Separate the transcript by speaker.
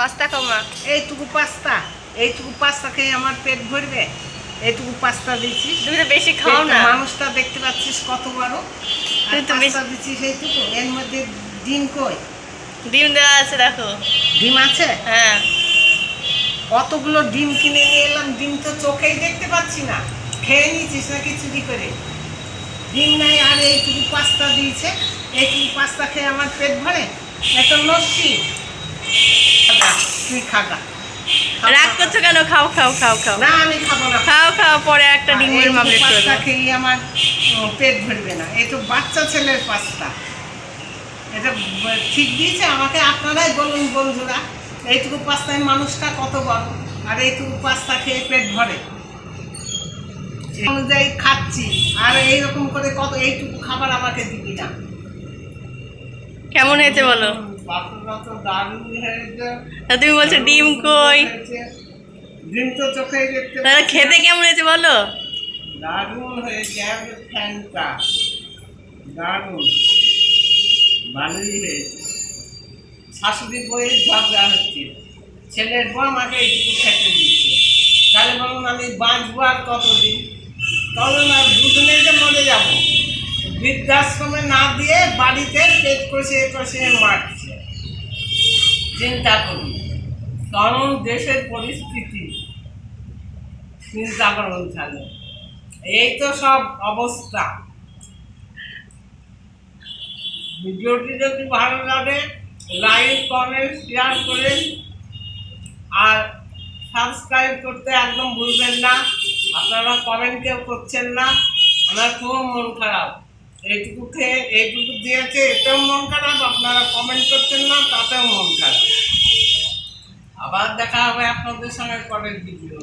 Speaker 1: Pasta খাও
Speaker 2: এইটুকু pasta এইটুকু পাস্তা খেয়ে আমার পেট ভরবে। এইটুকু পাস্তা দিচ্ছিস
Speaker 1: তুমি তো বেশি খাও না।
Speaker 2: মানুষটা দেখতে পাচ্ছিস কত বড়। পাস্তা দিচ্ছিস এইটুকু। এর মধ্যে ডিম কই?
Speaker 1: ডিম দেওয়া আছে দেখো।
Speaker 2: ডিম আছে?
Speaker 1: হ্যাঁ।
Speaker 2: কতগুলো ডিম কিনে নিয়ে এলাম। ডিম তো চোখেই দেখতে পাচ্ছি না। খেয়ে নিয়েছিস নাকি চুরি করে? ডিম নাই আর এইটুকু পাস্তা দিয়েছে। এইটুকু পাস্তা খেয়ে আমার পেট ভরে? এত লস্যি তুই খাগা
Speaker 1: রাগ করছ কেন? খাও খাও খাও খাও।
Speaker 2: না আমি খাব না।
Speaker 1: খাও খাও পরে একটা ডিমের মামলেট করে
Speaker 2: খেয়ে আমার পেট ভরবে না। এই তো বাচ্চা ছেলের পাস্তা। এটা ঠিক দিয়েছে আমাকে আপনারাই বলুন বন্ধুরা। এইটুকু পাস্তায় মানুষটা কত বড়? আর এইটুকু পাস্তা খেয়ে পেট ভরে। অনুযায়ী খাচ্ছি। আর এইরকম করে কত এইটুকু খাবার আমাকে দিবি না।
Speaker 1: কেমন হয়েছে বলো? তুমি বলছো ডিম কই?
Speaker 2: ডিম তো চোখে দেখতে
Speaker 1: তাহলে খেতে কেমন হয়েছে বলো?
Speaker 2: দারুণ হয়েছে ফ্যানটা। দারুণ। ভালোই হয়েছে। শাশুড়ি বইয়ের ঝগড়া হচ্ছে। ছেলের বউ আমাকে এইটুকু খেতে দিচ্ছে। তাহলে বলুন আমি বাঁচবো আর কতদিন? তখন আর দুদিনে যে মরে যাব। বৃদ্ধাশ্রমে না দিয়ে বাড়িতে পেট কষে কষে মারছে। চিন্তা করুন। কারণ দেশের পরিস্থিতি চিন্তা করুন তাহলে। এই তো সব অবস্থা। ভিডিওটি যদি ভালো লাগে লাইক কমেন্ট শেয়ার করেন। আর সাবস্ক্রাইব করতে একদম ভুলবেন না। আপনারা কমেন্ট কেউ করছেন না। আমার খুব মন খারাপ। এইটুকু খেয়ে, এইটুকু দিয়েছে, এতেও মন খারাপ, আপনারা কমেন্ট করছেন না, তাতেও মন খারাপ। আবার দেখা হবে আপনাদের সঙ্গে পরের ভিডিও